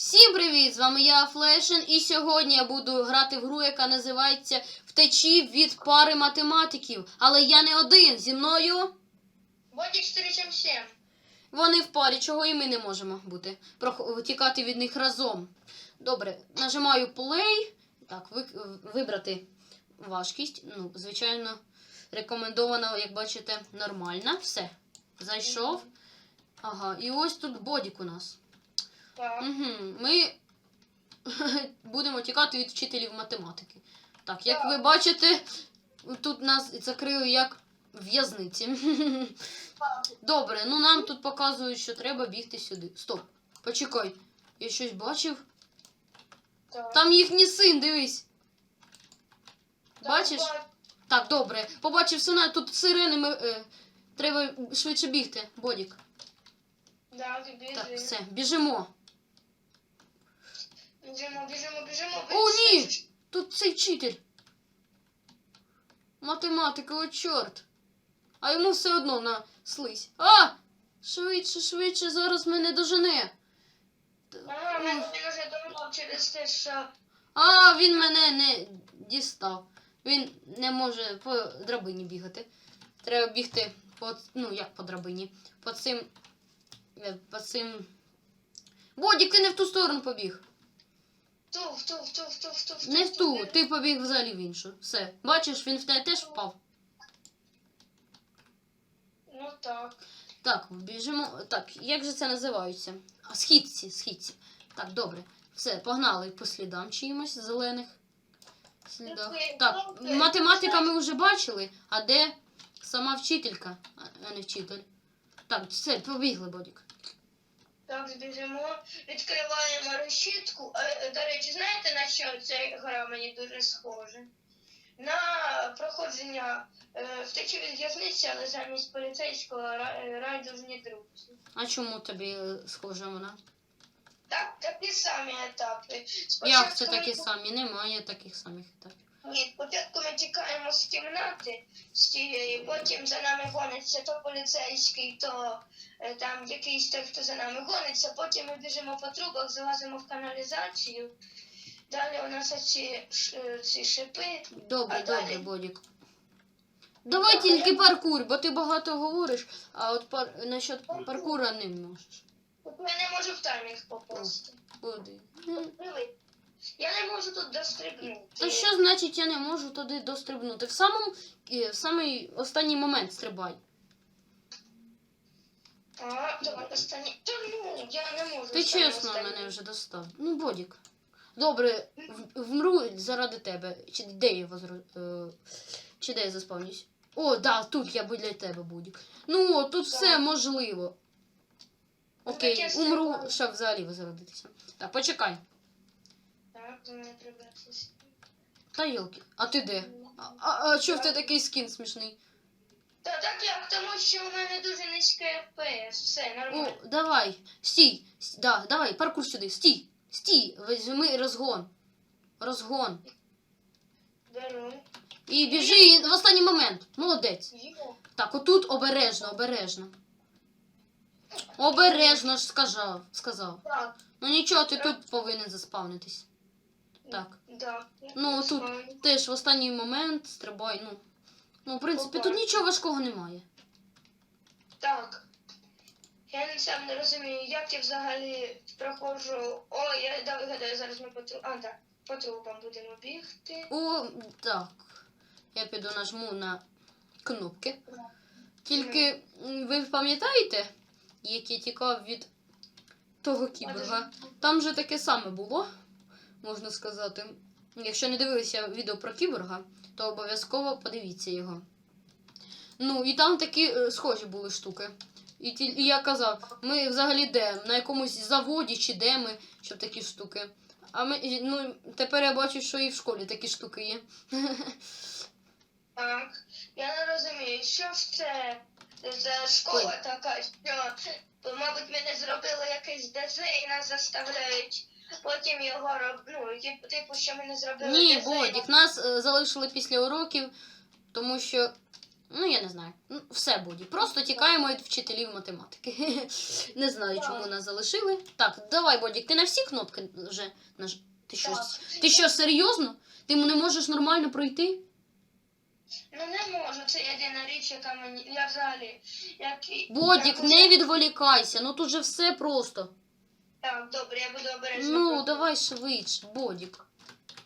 Всім привіт! З вами я Флешен, і сьогодні я буду грати в гру, яка називається Втечі від пари математиків. Але я не один. Зі мною Боді 477. вони в парі, чого і ми не можемо бути. Тікати від них разом. Добре, нажимаю play. Так, ви... вибрати важкість. Ну, звичайно, рекомендовано, як бачите, нормальна. Все. Зайшов. Ага, і ось тут бодік у нас. Так. Угу. Ми будемо тікати від вчителів математики. Так, як ви бачите, тут нас закрили як в'язниці. Добре, ну нам тут показують, що треба бігти сюди. Стоп. Почекай. Я щось бачив. так. Там їхній син, дивись. Так, Бачиш? ба- Так, добре. Побачив сина, тут сирени, ми, е, треба швидше бігти, Бодік. Да. Так, все, біжимо. Біжимо, біжимо, біжимо. О, ні! Тут цей вчитель. Математика, о чорт. А йому все одно на слизь. А! Швидше, швидше, зараз мене дожене. Ага, він він уже думав через те, що... А, він мене не дістав. Він не може по драбині бігати. Треба бігти по. Ну, як по драбині. По цим. е, По цим. Бодік, ти не в ту сторону побіг. Не в ту, ти побіг взагалі в іншу. Все. Бачиш, він в тебе теж впав. Ну так. Так, біжимо. Так, як же це називається? А, східці, східці. Так, добре. Все, погнали по слідам чиїмось зелених. Слідах. Так, математика ми вже бачили, а де сама вчителька, а не вчитель. Так, все, побігли, Бодік. Так, біжимо, відкриваємо решітку. Е, До речі, знаєте, на що ця гра мені дуже схожа? На проходження е, втечі від в'язниці, але замість поліцейського ра- е, райдужні друзі. А чому тобі е, схожа вона? Так, такі самі етапи. Як це такі самі? Немає таких самих етапів. Ні, спочатку ми тікаємо з кімнати з тієї, потім за нами гониться то поліцейський, то е, там якийсь той, хто за нами гониться, потім ми біжимо по трубах, залазимо в каналізацію. Далі у нас оці ш- е, ці шипи. Добре, А далі? добре, Бодік. Давай Так, тільки паркур, бо ти багато говориш, а от пар... насчет паркура не можеш. Тут я не можу в таймінг попасти. Куди? М. Диви, Я не можу тут дострибнути. То що значить я не можу туди дострибнути? В самому е, в самий останній момент стрибай. А, давай останній. Та ну, я не можу. Ти останній чесно останній. мене вже достав. Ну, Бодік. Добре, в- вмру заради тебе. Чи де я возро... е, Чи де я заспавнюсь? О, да, тут я біля тебе, Бодік. Ну, о, тут все можливо. Ну, Окей, таке умру, щоб взагалі возродитися. Так, почекай. Так, до мене прибратися. Та йолки, а ти де? А, а, а чого в тебе такий скін смішний? Та так як, тому що у мене дуже низький FPS. Все, О, давай, стій. С- Да, давай, паркур сюди, стій. Стій, візьми розгон. Розгон. Беру. І біжи в останній момент. Молодець. Йо. Так, отут обережно, обережно. Обережно ж сказав, сказав. Так, Ну нічого, ти тут повинен заспавнитись. Так. да. Ну, тут теж в останній момент стрибай. Ну, ну в принципі, тут нічого важкого немає. Так. Я не сам не розумію, як я взагалі проходжу. О, я да, вигадаю, зараз ми по тру... А, так, по трупам будемо бігти. О, так. Я піду нажму на кнопки. Тільки ви пам'ятаєте, як я тікав від того кіборга? Там же таке саме було, можна сказати. Якщо не дивилися відео про кіборга, то обов'язково подивіться його. Ну, і там такі е, схожі були штуки. І, ті- і я казав, ми взагалі де? На якомусь заводі чи де ми, щоб такі штуки. А ми, ну, тепер я бачу, що і в школі такі штуки є. Так. Я не розумію, що це за школа Ой. така, що, мабуть, мене зробили якийсь ДЗ і нас заставляють потім його роб... ну, тип- типу, що ми не зробили Ні, Бодік, нас е, залишили після уроків, тому що Ну, я не знаю. Ну, все буде. Просто тікаємо від вчителів математики. Не знаю, чому нас залишили. Так, давай, Бодік, ти на всі кнопки вже наж... Ти що, Так. ти що, серйозно? Ти не можеш нормально пройти? Ну не можу, це єдина річ, яка мені. Я взагалі. Як... і- Бодік, як не відволікайся, ну тут же все просто. Так, добре, я буду обережно. Ну, давай швидше, Бодік.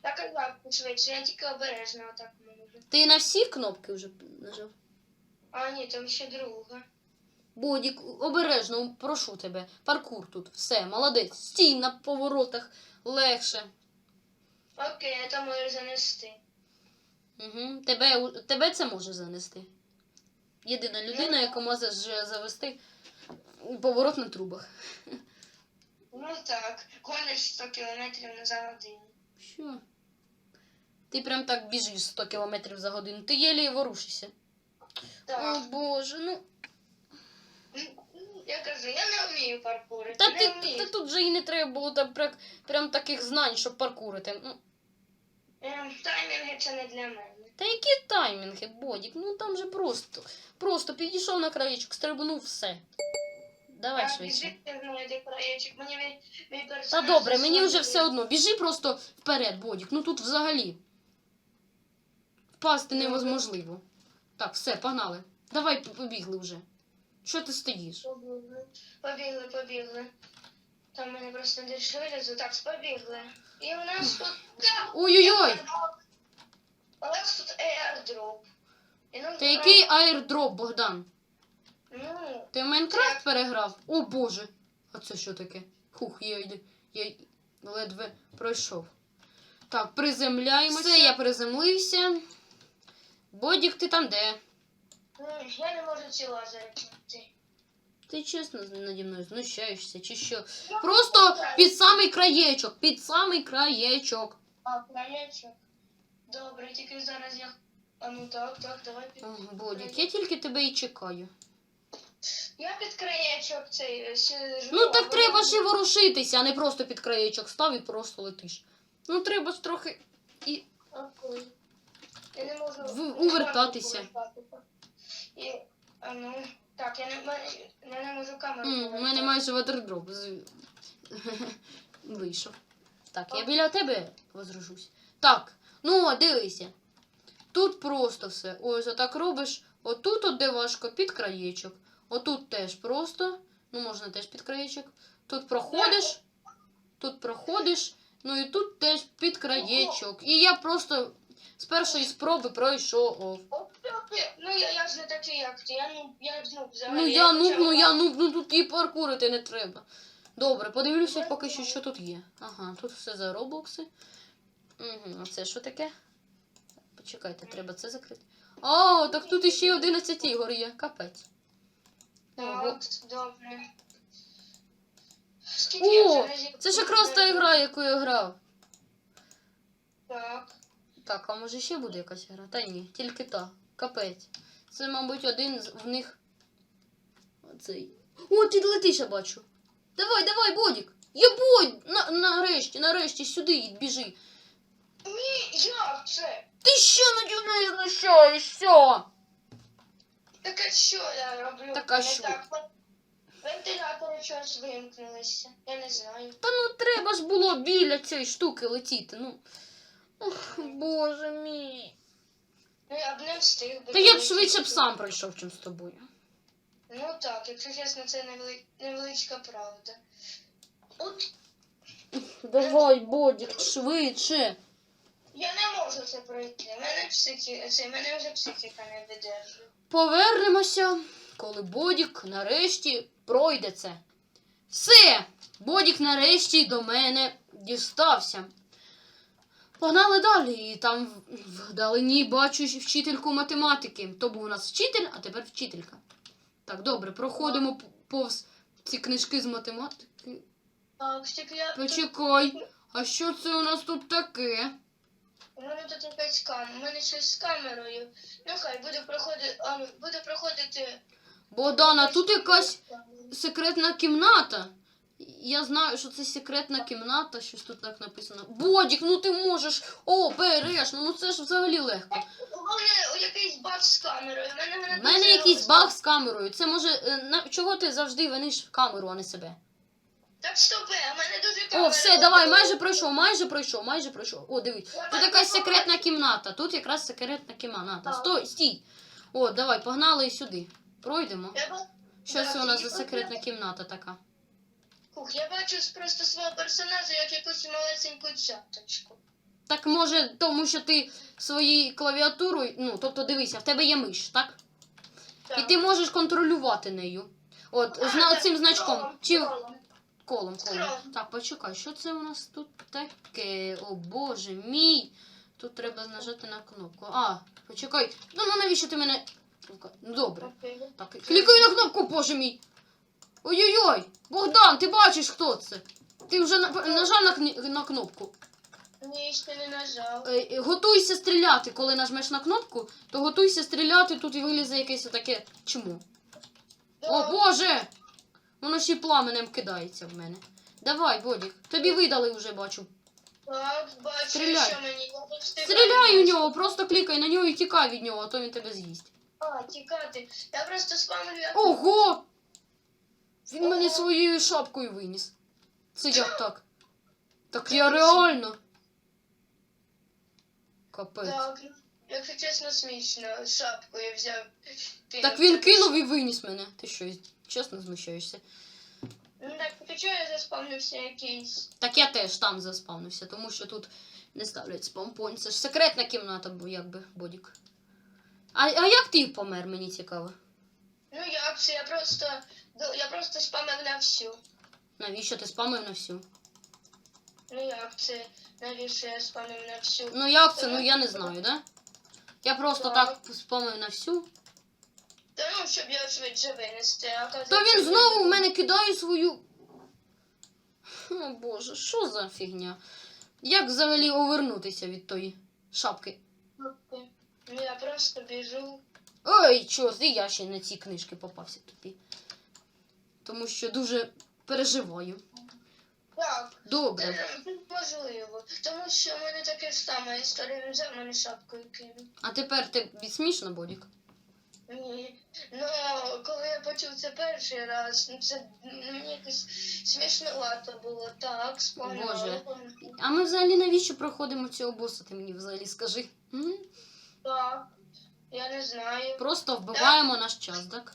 Так і так, швидше, я тільки обережно отак можу. Ти на всі кнопки вже нажав? А ні, там ще друга. Бодік, обережно, прошу тебе. Паркур тут. Все, молодець. Стій на поворотах легше. Окей, я то можу занести. Угу. Тебе, тебе це може занести. Єдина людина, яка може завести поворот на трубах. Ну так, гониш 100 кілометрів за годину. Що? Ти прям так біжиш 100 км за годину. Ти єлі ворушишся. О боже, ну. Я кажу, я не вмію паркурити. Та не ти, вмію. та тут же і не треба було там прям, прям таких знань, щоб паркурити. Ну, Ем, Таймінги це не для мене. Та які таймінги, Бодік? Ну там же просто. Просто підійшов на краєчок, стрибнув все. Давай швидше. біжи мною мені мій, мій Та добре, мені вже все одно. Біжи просто вперед, Бодік. Ну тут взагалі. Впасти невозможливо. Так, все, погнали. Давай побігли вже. Що ти стоїш? Побігли, побігли, побігли. Там мене просто десь вилізу, так, побігли. І у нас тут... Ой-ой-ой! У нас тут нам Та який аірдроп, Богдан? Ти в Майнкрафт переграв? О боже! А це що таке? Хух, я, я, я ледве пройшов. Так, приземляємося. Все, я приземлився. Бодік, ти там де? я не можу ці лазери знайти. Ти чесно наді мною знущаєшся, чи що? Просто під самий краєчок, під самий краєчок. А, краєчок. Добре, тільки зараз я... А ну так, так, давай під... Бодік, я тільки тебе і чекаю. Я під краєчок цей е, сижу. Ну так а треба ж і ворушитися, а не просто під краєчок став і просто летиш. Ну треба ж трохи і. Окей. Я не можу... В- увертатися. І, а ну, так, я не, м- я не можу камеру М, У мене майже ватердроп з... вийшов. Так, я біля тебе возрожусь. Так, ну о, дивися. Тут просто все. Ось отак робиш. Отут, от де важко, під краєчок. Отут теж просто. Ну, можна теж під краєчок. Тут проходиш. Тут проходиш. Ну і тут теж під краєчок. І я просто з першої спроби пройшов. Ну, я, я ж не такий, як ти. Я, ну, я ну, взагалі... Ну я ну, почав ну я грати. ну, ну тут і паркурити не треба. Добре, подивлюся поки що, що тут є. Ага, тут все за роблокси. Угу, а це що таке? Почекайте, треба це закрити. О, так тут іще 11 ігор є. Капець. Так, добре. Скільки я О, разів це ж якраз та ігра, яку я грав. Так. Так, а може ще буде якась гра? Та ні, тільки та. Капець. Це, мабуть, один з в них. Оцей. О, ти летиш, я бачу. Давай, давай, Бодік. Я бодь! На, нарешті, нарешті, сюди біжи. Ні, як це? Ти що наді мною знущаєшся? Так а що я роблю? Так а що? Так, вентилятори чогось вимкнулися. Я не знаю. Та ну треба ж було біля цієї штуки летіти. Ну. Ох, боже мій. Ну я б не встиг. Та я б швидше б сам пройшов, чим з тобою. Ну так, якщо чесно, це невели... невеличка правда. От Давай, Бодік, швидше. я не можу це пройти. Мене психі... це мене вже психіка не видержує. Повернемося, коли Бодік нарешті пройде це. Все! Бодік нарешті до мене дістався. Погнали далі, і там вдалині бачу вчительку математики. То був у нас вчитель, а тепер вчителька. Так, добре, проходимо повз ці книжки з математики. Так, я. Почекай, а що це у нас тут таке? Тут якась камера. У мене щось з камерою. Ну хай буде проходити. А, буде проходити. Богдана, тут якась секретна кімната. Я знаю, що це секретна кімната, щось тут так написано. Бодік, ну ти можеш обережно, ну це ж взагалі легко. У мене якийсь баг з камерою. У мене, У мене якийсь баг з камерою. Це може. е, На... Чого ти завжди виниш камеру, а не себе? Так стопе, у мене дуже. О, все, давай, майже пройшов, майже пройшов, майже пройшов. О, дивись. Тут якась секретна кімната. Тут якраз секретна кімната. Так. Стой, стій. О, давай, погнали сюди. Пройдемо. Що це у нас за секретна кімната така? Ух, я бачу просто свого персонажа як якусь малесеньку цяточку. Так може, тому що ти своєю клавіатурою, ну, тобто дивися, в тебе є миш, так? І ти можеш контролювати нею. От, з на- цим значком. Чи колом, колом. Так, почекай, що це у нас тут таке? О боже мій. Тут треба нажати на кнопку. А, почекай. Ну, ну навіщо ти мене. Ну, добре. Так, клікай на кнопку, боже мій. Ой-ой-ой! Богдан, ти бачиш, хто це? Ти вже на- нажав на, кні- на кнопку. Ні, ще не нажав. Е, е, Готуйся стріляти. Коли нажмеш на кнопку, то готуйся стріляти, тут і вилізе якесь таке чому. О боже! Воно ще пламенем кидається в мене. Давай, Бодік. Тобі видали вже, бачу. Так, бачу, Стріляй. що мені. Я. Стріляй у нього, просто клікай на нього і тікай від нього, а то він тебе з'їсть. А, тікати. Я просто спамлю. Ого! Він мене своєю шапкою виніс. Це як так? Так я реально. Капець. Так, якщо чесно, смішно. Шапкою взяв. Так він кинув і виніс мене. Ти що, чесно знущаєшся? Ну так, ти чого я заспамлився якийсь? Так я теж там заспавнився, тому що тут не ставлять спампонь. Це ж секретна кімната, бо якби бодік. А, а як ти помер, мені цікаво. Ну як це? Я просто. Я просто спамив на всю. Навіщо ти спамив на всю? Ну як це? Навіщо я спамив на всю? Ну як це? Ну я не знаю, да? Я просто так Так. спамив на всю. Та ну, щоб його швидше винести, а То він знову в мене кидає свою. О боже, що за фігня? Як взагалі овернутися від тої шапки? Ну я просто біжу. Ой, чо, і я ще на ці книжки попався тобі. Тому що дуже переживаю. Так, Добре. можливо. Тому що в мене таке саме історія взяв мене шапкою кинув. А тепер тобі смішно, Бодік? Ні. Ну, коли я почув це перший раз, ну це ну, мені якось смішнувато було. Так, спомнила. Боже. А ми взагалі навіщо проходимо цього боса, ти мені взагалі скажи? М? Так. Я не знаю. Просто вбиваємо наш час, так?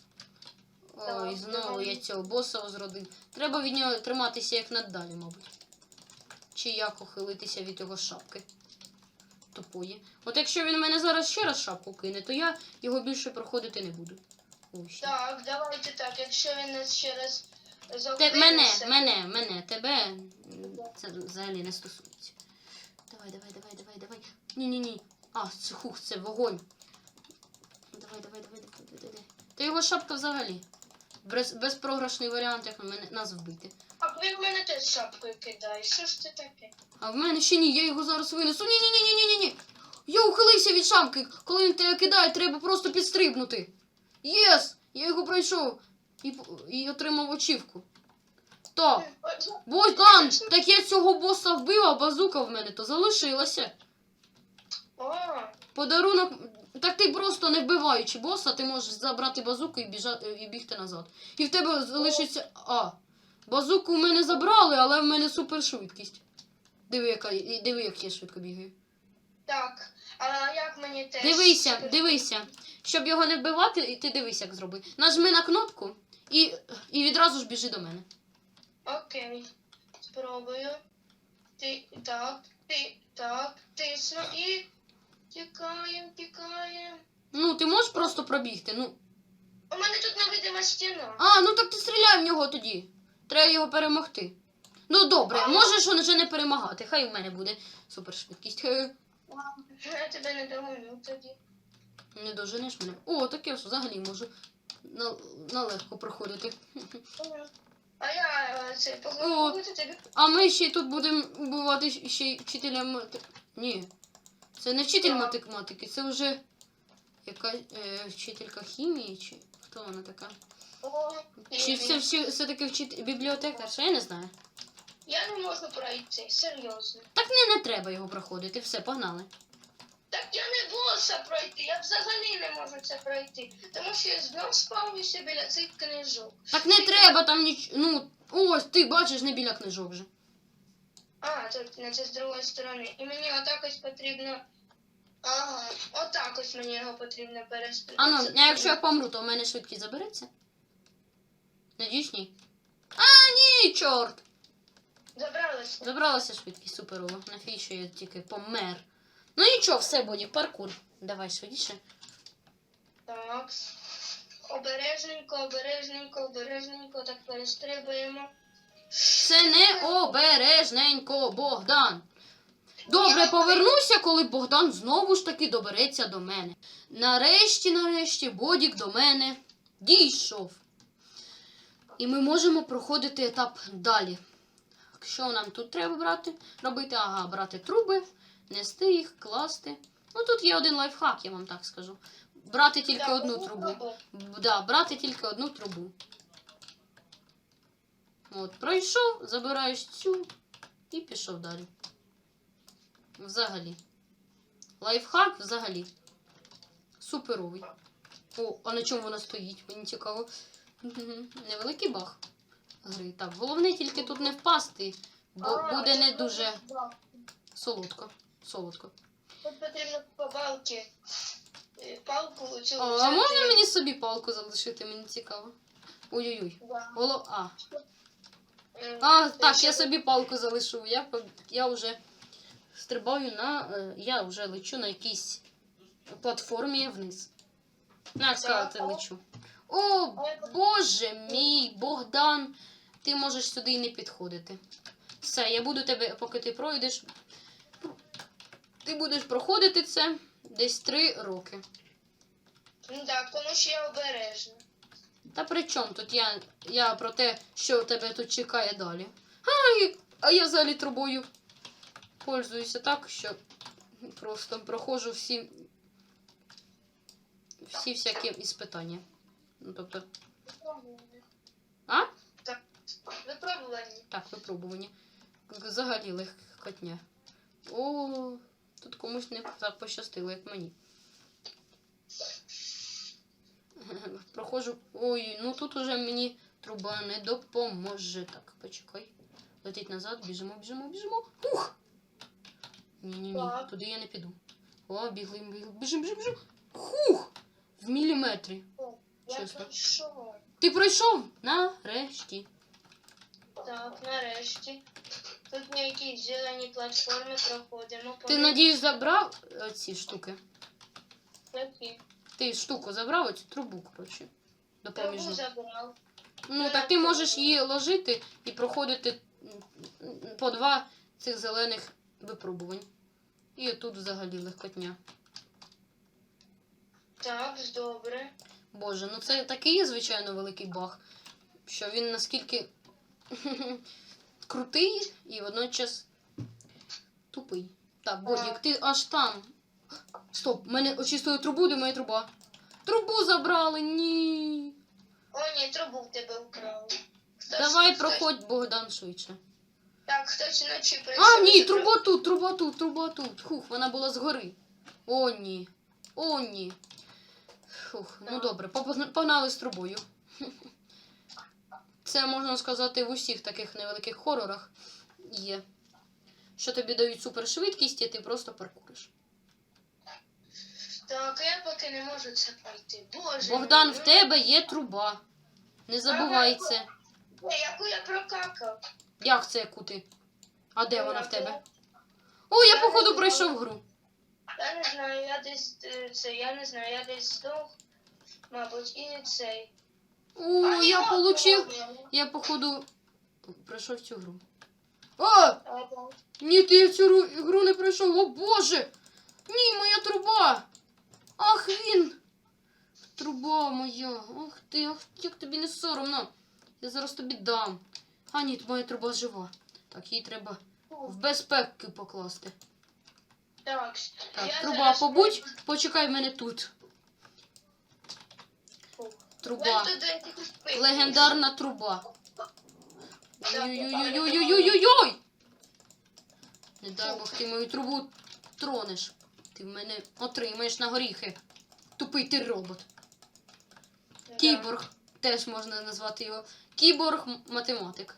Ой, Так, знову я цього боса озродив. Треба від нього триматися як надалі, мабуть. Чи як ухилитися від його шапки. Тупої. От якщо він мене зараз ще раз шапку кине, то я його більше проходити не буду. Ще. Так, давайте так, якщо він нас ще раз Те, мене, мене, мене, тебе це взагалі не стосується. Давай, давай, давай, давай, давай. Ні, ні, ні. А, це хух, це вогонь. Давай, давай, давай, давай, давай, давай. Та його шапка взагалі. Без, безпрограшний варіант, як мене нас вбити. А він в мене теж шапкою кидає. Що ж це таке? А в мене ще ні, я його зараз винесу. Ні, ні, ні, ні, ні, ні, ні. Я ухилився від шапки. Коли він тебе кидає, треба просто підстрибнути. Єс! Я його пройшов і, і отримав очівку. Так. Богдан, так я цього боса вбив, а базука в мене то залишилася. Подарунок. Так ти просто не вбиваючи боса, ти можеш забрати базуку і, біжа... і бігти назад. І в тебе залишиться. А. Базуку в мене забрали, але в мене супершвидкість. Диви, яка... диви, як я швидко бігаю. так. А як мені теж? Дивися, дивися. Щоб його не вбивати, і ти дивись, як зроби. Нажми на кнопку і, і відразу ж біжи до мене. Окей. Спробую. Ти так, ти так, тисну і тікаєм, тікаєм. Ну, ти можеш просто пробігти. Ну, У мене тут невидима стіна. А, ну так ти стріляй в нього тоді. Треба його перемогти. Ну добре, можеш он вже не перемагати. Хай у мене буде супершвидкість. Я тебе не догоню тоді. Не доженеш мене. О, таке ж взагалі можу на, на легко проходити. А я е, це поговорю тобі. А ми ще тут будемо вбивати ще й вчителя мати... Ні. Це не вчитель математики, це вже яка е, вчителька хімії чи хто вона така? О, Чи все, все, все-таки вчити бібліотекарша, я не знаю. Я не можу пройти, серйозно. Так не, не треба його проходити, все, погнали. Так я не боса пройти, я взагалі не можу це пройти. Тому що я знов спавнюся біля цих книжок. Так не треба там ніч. Ну, ось ти бачиш не біля книжок вже. А, тут не це з другої сторони. І мені отак ось потрібно. Ага, отак ось мені його потрібно перестріляти. А ну, а якщо я помру, то в мене швидкість забереться? Надіюсь, ні. А, ні, чорт! Забралося. Забралася швидкість суперово. Нафіг, що я тільки помер. Ну нічого, все буде, паркур. Давай швидше. Так. Обережненько, обережненько, обережненько, так перестрибуємо. Це не обережненько, Богдан. Добре, повернуся, коли Богдан знову ж таки добереться до мене. Нарешті, нарешті, Бодік до мене дійшов. І ми можемо проходити етап далі. Що нам тут треба брати? Робити? Ага, брати труби, нести їх, класти. Ну тут є один лайфхак, я вам так скажу. Брати тільки одну трубу. трубу. Да, брати тільки одну трубу. От, пройшов, забираєш цю і пішов далі. Взагалі. Лайфхак взагалі. Суперовий. О, а на чому вона стоїть? Мені цікаво. Невеликий баг гри. Так, головне тільки тут не впасти, бо А, буде не дуже солодко. Солодко. Тут потрібно по палки. е, Палку цю. А можна мені собі палку залишити? Мені цікаво. Ой-ой-ой. Да. Голо... А, А, так, я собі палку залишу. Я, я вже стрибаю на. е, Я вже лечу на якійсь платформі вниз. Як сказати, лечу. О, Боже мій, Богдан, ти можеш сюди і не підходити. Все, я буду тебе, поки ти пройдеш. Ти будеш проходити це десь три роки. Ну так, тому що я обережна. Та при чому тут я, я про те, що тебе тут чекає далі. Ай, а я взагалі трубою пользуюся так, що просто проходжу всі, всі всякі іспитання. Ну, тобто, а? Випробування. Так, випробування. Взагалі легкотня. О, тут комусь не так пощастило, як мені. Проходжу. Ой, ну тут уже мені труба не допоможе. Так, почекай. Летить назад, біжимо, біжимо, біжимо. Ух! Ні-ні-ні, туди я не піду. О, бігли, бігли, біжимо, біжимо, біжимо. Хух! В міліметрі. Я Чесно. Ти пройшов? Нарешті. Так, нарешті. Тут на якісь зелені платформи проходимо. Ти, надіюсь, забрав е, ці штуки? Які? Ти штуку забрав оцю трубу, коротше. Трубу Допоміжну. забрав. Ну, так ти можеш її ложити і проходити по два цих зелених випробувань. І тут взагалі легкотня. Так, добре. Боже, ну це такий є, звичайно, великий баг, що він наскільки крутий і водночас тупий. Так, Бодік, ти аж там. Стоп, в мене очистили трубу, де моя труба. Трубу забрали, ні. О, ні, трубу в тебе вкрали. Хтось- Давай хтось- проходь, Богдан, швидше. Так, хтось вночі прийшов. А, ні, труба тут, труба тут, труба тут. Хух, вона була згори. О, ні. О, ні. Фух, ну добре, погнали з трубою. Це можна сказати в усіх таких невеликих хорорах є. Що тобі дають супершвидкість, і ти просто паркуриш. Так, я поки не можу це пройти. Боже. Богдан, в ну, тебе є труба. Не забувай це. Ні, яку я прокакав. Як це яку ти? А де вона в тебе? О, я походу пройшов гру. Я не знаю, я десь е, це, я не знаю, я десь здох, мабуть, і цей. О, я получив. Я походу пройшов цю гру. О! А, так. Ні, ти цю ру- гру не пройшов. О Боже! Ні, моя труба! Ах він! Труба моя! Ах ти, ах, як тобі не соромно. Я зараз тобі дам. А ні, моя труба жива. Так, її треба в безпеки покласти. Так, Так, труба, зараз побудь, почекай мене тут. Труба. Легендарна труба. Ой-ой-ой-ой-ой-ой-ой! Не дай Бог, ти мою трубу тронеш. Ти в мене отримаєш на горіхи. Тупий ти робот. Да. Кіборг. Теж можна назвати його. Кіборг-математик.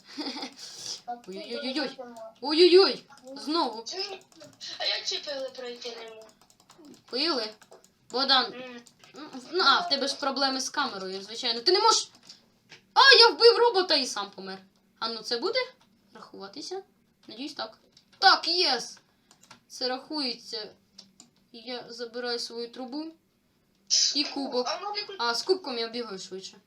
Ой-ой-ой-ой. Ой-ой-ой! Знову А я ці пили пройти не можу. пили. Богдан, ну а, в тебе ж проблеми з камерою, звичайно. Ти не можеш. А, я вбив робота і сам помер. А ну це буде рахуватися? Надіюсь, так. Так, єс! Це рахується. Я забираю свою трубу і кубок. А з кубком я бігаю швидше.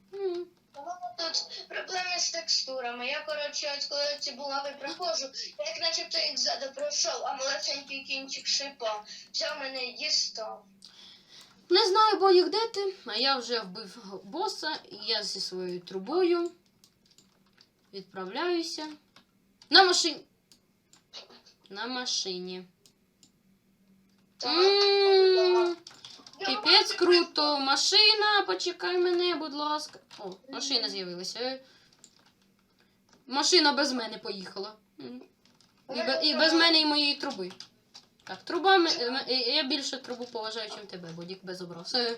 Тут проблеми з текстурами. Я, коротше, от коли ці булави проходжу, я як начебто їх ззаду пройшов, а малесенький кінчик шипа взяв мене і дістав. Не знаю, боїк, де ти, а я вже вбив боса, і я зі своєю трубою відправляюся на машині. На машині. Так. Піпець круто. Машина, почекай мене, будь ласка. О, машина з'явилася. Машина без мене поїхала. І, бе- і без мене і моєї труби. Так, труба я більше трубу поважаю, ніж тебе, Бодік, без образ. Е,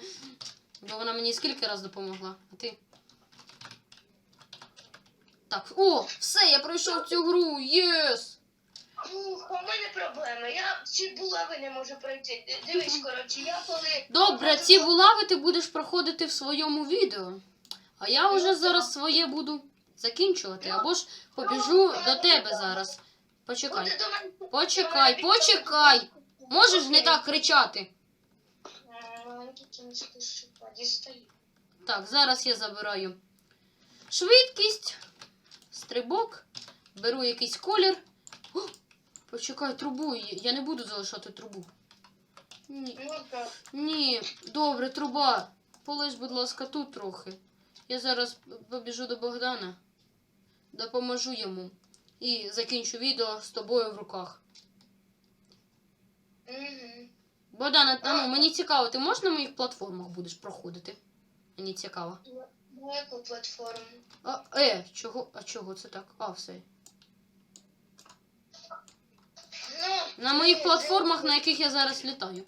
Бо вона мені скільки раз допомогла, а ти. Так, о, все, я пройшов цю гру. Єс! Ух, а в мене проблеми. Я ці булави не можу пройти. Дивись, коротше, я коли. Добре, ці булави ти будеш проходити в своєму відео. А я вже зараз своє буду закінчувати, або ж побіжу до тебе зараз. Почекай. Почекай, почекай. Можеш не так кричати. Так, зараз я забираю швидкість, стрибок, беру якийсь колір. Почекай, трубу. Я не буду залишати трубу. Ні. Ну. Ні, добре, труба. Полиш, будь ласка, тут трохи. Я зараз побіжу до Богдана, допоможу йому і закінчу відео з тобою в руках. Угу. Богдана, а ну, мені цікаво, ти можеш на моїх платформах будеш проходити? Мені цікаво. На яку платформу? А, е, чого? А чого це так? А, все. Ну, На моїх платформах, на яких я зараз літаю.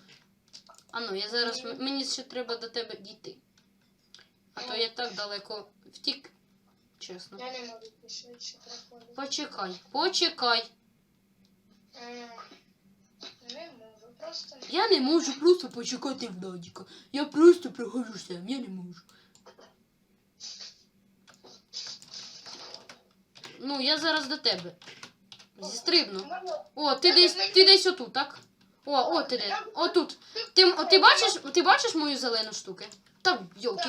А ну, я зараз. Мені ще треба до тебе дійти. А то я так далеко втік. Чесно. Я не можу швидше проходити. Почекай, почекай. Не можу, просто. Я не можу просто почекати Владіка. Я просто проходжу сам, я не можу. Ну, я зараз до тебе. Зістрибну. О, ти десь, ти десь отут, так? О, о, ти де? Отут. Ти, ти бачиш, ти бачиш мою зелену штуку? Та йолки.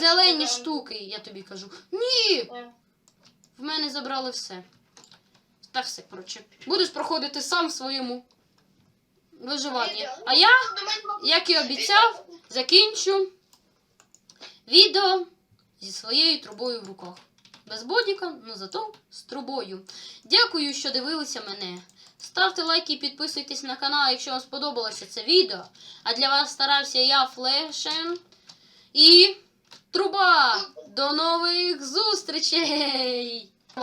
Зелені штуки, я тобі кажу. Ні! Е, В мене забрали все. Та все, коротше. Будеш проходити сам в своєму виживанні. А я, як і обіцяв, закінчу відео зі своєю трубою в руках. Без бодіка, ну зато з трубою. Дякую, що дивилися мене. Ставте лайки і підписуйтесь на канал, якщо вам сподобалося це відео. А для вас старався я, Флешен і Труба. До нових зустрічей!